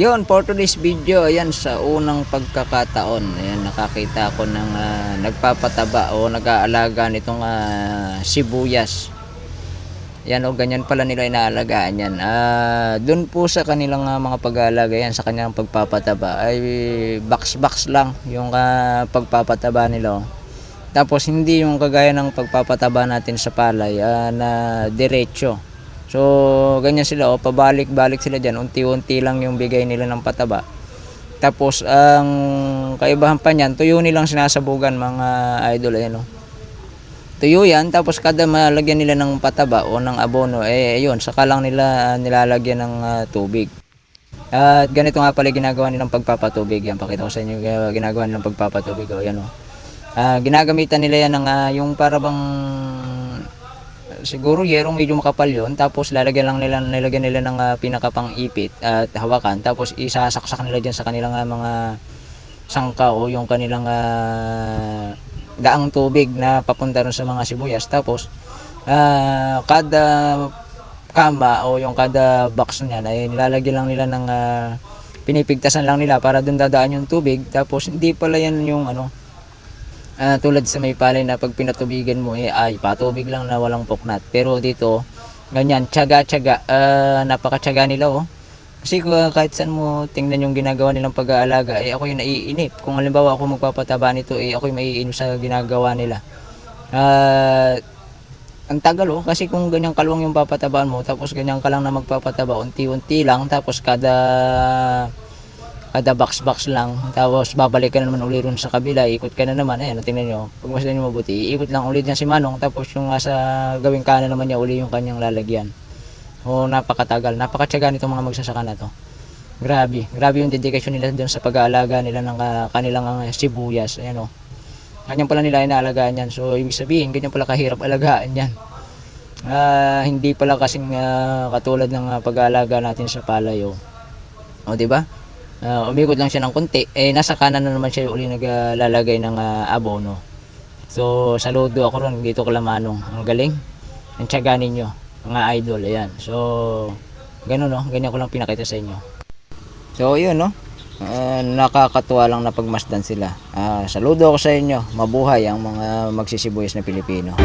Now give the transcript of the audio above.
Yun, for today's video, ayan, sa unang pagkakataon, ayan, nakakita ako ng ah, nagpapataba o nag-aalaga nitong ah, sibuyas. Yan o, ganyan pala nila inaalagaan yan. Ah, Doon po sa kanilang ah, mga pag-aalaga yan, sa kanilang pagpapataba, ay box-box lang yung ah, pagpapataba nila. oh. Tapos hindi yung kagaya ng pagpapataba natin sa palay ah, na diretso. So, ganyan sila, oh, pabalik-balik sila dyan. Unti-unti lang yung bigay nila ng pataba. Tapos, ang kaibahan pa niyan, tuyo nilang sinasabugan mga idol, ayan, oh. Tuyo yan, tapos kada malagyan nila ng pataba o ng abono, eh, yun, saka lang nila ah, nilalagyan ng ah, tubig. At ganito nga pala ginagawa nilang pagpapatubig. Yan, pakita ko sa inyo uh, ginagawa nilang pagpapatubig. O, yan, oh. Ah, ginagamitan nila yan ng ah, yung parabang siguro yerong medyo makapal yun tapos lalagyan lang nila nilagyan nila ng ah, pinakapang ipit at hawakan tapos isasaksak nila diyan sa kanilang ah, mga sangka o yung kanilang ah, daang tubig na papunta ron sa mga sibuyas. Tapos ah, kada kama o yung kada box niya ay nilalagyan lang nila ng ah, pinipigtasan lang nila para doon dadaan yung tubig. Tapos hindi pala yan yung ano Ah, tulad sa may palay na pag pinatubigan mo eh, ay patubig lang na walang puknat. Pero dito, ganyan, tiyaga-tiyaga, ah, napaka-tiyaga nila oh. Kasi ah, kahit saan mo tingnan yung ginagawa nilang pag-aalaga, eh ako yung naiinip. Kung halimbawa ako magpapataba nito, eh ako yung maiinip sa ginagawa nila. Ah, ang tagal oh, kasi kung ganyang kalwang yung papatabaan mo, tapos ganyan ka lang na magpapataba, unti-unti lang, tapos kada kada box box lang. Tapos babalik ka na naman uli sa kabila. Ikot ka na naman. Ayan tingnan nyo. Pag masdan nyo mabuti ikot lang ulit niya si Manong. Tapos yung nasa gawing kanan naman niya uli yung kanyang lalagyan. O napakatagal. Napakatyaga nitong mga magsasaka na to. Grabe. Grabe yung dedikasyon nila doon sa pag-aalaga nila ng ah, kanilang ah, sibuyas. Ayan o ganyan pala nila inaalagaan yan. So ibig sabihin ganyan pala kahirap alagaan yan. Ah, hindi pala kasing ah, katulad ng ah, pag-aalaga natin sa palayo o di ba Ah, umikot lang siya ng konti, eh nasa kanan na naman siya uli naglalagay ng ah, abono. So, saludo ako ron dito kala Manong. Ang galing. Ang tiyaga ninyo, mga idol. Ayan. So, ganun no, ganyan ko lang pinakita sa inyo. So, yun no. Ah, nakakatuwa lang na pagmasdan sila. Ah, saludo ako sa inyo. Mabuhay ang mga magsisibuyas na Pilipino.